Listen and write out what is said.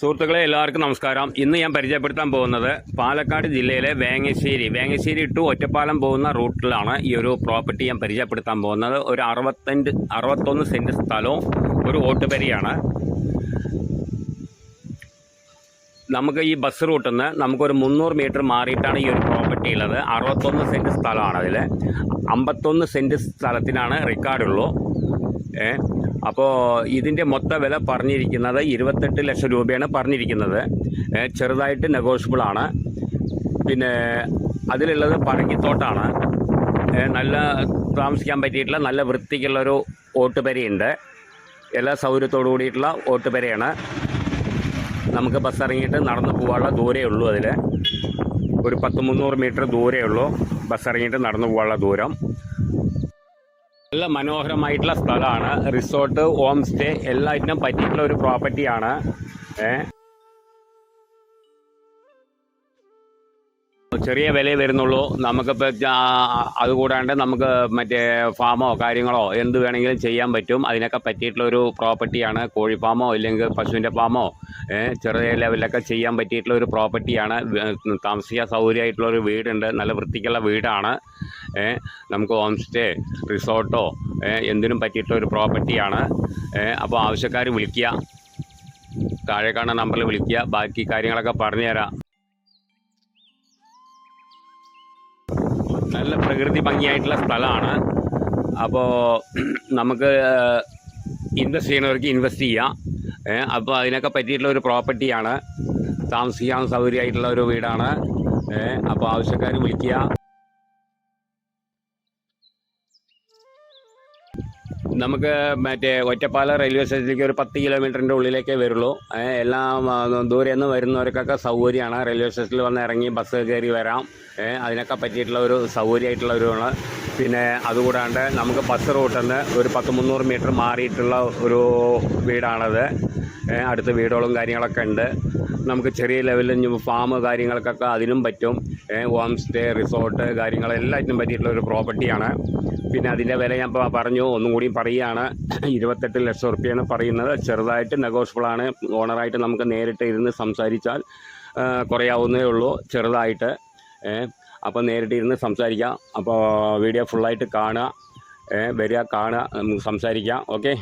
സുഹൃത്തുക്കളെ എല്ലാവർക്കും നമസ്കാരം. ഇന്ന് ഞാൻ പരിചയപ്പെടുത്താൻ പോകുന്നത് പാലക്കാട് ജില്ലയിലെ വേങ്ങശ്ശേരി. വേങ്ങശ്ശേരി ടു ഒറ്റപ്പാലം പോകുന്ന റൂട്ടിലാണ് ഈ ഒരു പ്രോപ്പർട്ടി ഞാൻ പരിചയപ്പെടുത്താൻ പോകുന്നത്. ഒരു അറുപത്തഞ്ച് അറുപത്തൊന്ന് സെന്റ് സ്ഥലവും ഒരു ഓട്ടുപരിയാണ്. നമുക്ക് ഈ ബസ് റൂട്ടിൽ നിന്ന് നമുക്കൊരു മുന്നൂറ് മീറ്റർ മാറിയിട്ടാണ് ഈ ഒരു പ്രോപ്പർട്ടി ഉള്ളത്. അറുപത്തൊന്ന് സെന്റ് സ്ഥലമാണ് അതിൽ അമ്പത്തൊന്ന് സെന്റ് സ്ഥലത്തിനാണ് റെക്കോർഡുള്ളൂ. ഏ അപ്പോൾ ഇതിന്റെ മൊത്ത വില പറഞ്ഞിരിക്കുന്നത് ഇരുപത്തെട്ട് ലക്ഷം രൂപയാണ് പറഞ്ഞിരിക്കുന്നത്. ചെറുതായിട്ട് നെഗോഷ്യബിൾ ആണ്. പിന്നെ അതിലുള്ളത് പറങ്കിത്തോട്ടാണ് നല്ല താമസിക്കാൻ പറ്റിയിട്ടുള്ള നല്ല വൃത്തിക്കുള്ളൊരു ഓട്ടുപരയുണ്ട്. എല്ലാ സൗകര്യത്തോടു കൂടിയിട്ടുള്ള ഓട്ടുപരയാണ്. നമുക്ക് ബസ് ഇറങ്ങിയിട്ട് നടന്നു പോകാനുള്ള ദൂരേ ഉള്ളൂ അതിൽ ഒരു പത്ത് മുന്നൂറ് മീറ്റർ ദൂരേ ഉള്ളൂ ബസ് ഇറങ്ങിയിട്ട് നടന്നു പോകാനുള്ള ദൂരം. നല്ല മനോഹരമായിട്ടുള്ള സ്ഥലമാണ്. റിസോർട്ട് ഹോം സ്റ്റേ എല്ലാറ്റിനും പറ്റിയിട്ടുള്ള ഒരു പ്രോപ്പർട്ടിയാണ് ചെറിയ വിലയെ വരുന്നുള്ളൂ. നമുക്കിപ്പോൾ അതുകൂടാണ്ട് നമുക്ക് മറ്റേ ഫാമോ കാര്യങ്ങളോ എന്ത് വേണമെങ്കിലും ചെയ്യാൻ പറ്റും. അതിനൊക്കെ പറ്റിയിട്ടുള്ള ഒരു പ്രോപ്പർട്ടിയാണ് കോഴി ഫാമോ ഇല്ലെങ്കിൽ പശുവിന്റെ ഫാമോ ചെറിയ ലെവലിലൊക്കെ ചെയ്യാൻ പറ്റിയിട്ടുള്ള ഒരു പ്രോപ്പർട്ടിയാണ് താമസിക്കാൻ സൗകര്യമായിട്ടുള്ള ഒരു വീടുണ്ട്. നല്ല വൃത്തിക്കുള്ള വീടാണ്. നമുക്ക് ഹോം സ്റ്റേ റിസോർട്ടോ എന്തിനും പറ്റിയിട്ടുള്ള ഒരു പ്രോപ്പർട്ടിയാണ് അപ്പോൾ ആവശ്യക്കാർ വിളിക്കുക. താഴെ കാണുന്ന നമ്പറിൽ വിളിക്കുക. ബാക്കി കാര്യങ്ങളൊക്കെ പറഞ്ഞുതരാം. നല്ല പ്രകൃതി ഭംഗിയായിട്ടുള്ള സ്ഥലമാണ്. അപ്പോൾ നമുക്ക് ഇൻവെസ്റ്റ് ചെയ്യുന്നവർക്ക് ഇൻവെസ്റ്റ് ചെയ്യാം. അപ്പോൾ അതിനൊക്കെ പറ്റിയിട്ടുള്ള ഒരു പ്രോപ്പർട്ടിയാണ് താമസിക്കാൻ സൗകര്യമായിട്ടുള്ള ഒരു വീടാണ്. അപ്പോൾ ആവശ്യക്കാർ വിളിക്കുക. നമുക്ക് മറ്റേ ഒറ്റപ്പാല റെയിൽവേ സ്റ്റേഷനിലേക്ക് ഒരു പത്ത് കിലോമീറ്ററിന്റെ ഉള്ളിലേക്കേ വരുള്ളൂ. എല്ലാം ദൂരെ നിന്ന് വരുന്നവർക്കൊക്കെ സൗകര്യമാണ്. റെയിൽവേ സ്റ്റേഷനിൽ വന്ന് ഇറങ്ങി ബസ് കയറി വരാം. അതിനൊക്കെ പറ്റിയിട്ടുള്ള ഒരു സൗകര്യമായിട്ടുള്ള ഒരു. പിന്നെ അതുകൂടാണ്ട് നമുക്ക് ബസ് റൂട്ടിൽ നിന്ന് ഒരു പത്ത് മുന്നൂറ് മീറ്റർ മാറിയിട്ടുള്ള ഒരു വീടാണത്. അടുത്ത് വീടുകളും കാര്യങ്ങളൊക്കെ ഉണ്ട്. നമുക്ക് ചെറിയ ലെവലിൽ ഫാം കാര്യങ്ങൾക്കൊക്കെ അതിനും പറ്റും. ഹോം സ്റ്റേ റിസോർട്ട് കാര്യങ്ങളെല്ലാറ്റിനും പറ്റിയിട്ടുള്ള ഒരു പ്രോപ്പർട്ടിയാണ്. പിന്നെ അതിന്റെ വില ഞാൻ പറഞ്ഞു. ഒന്നും കൂടി പറയുകയാണ്. ഇരുപത്തെട്ട് ലക്ഷം റുപ്യാണ് പറയുന്നത്. ചെറുതായിട്ട് നെഗോഷ്യബിളാണ്. ഓണറായിട്ട് നമുക്ക് നേരിട്ട് ഇരുന്ന് സംസാരിച്ചാൽ കുറയാവുന്നേ ഉള്ളൂ. ചെറുതായിട്ട്. അപ്പോൾ നേരിട്ട് ഇരുന്ന് സംസാരിക്കാം. അപ്പോൾ വീഡിയോ ഫുള്ളായിട്ട് കാണുക. വരിക കാണുക നമുക്ക് സംസാരിക്കാം. ഓക്കെ?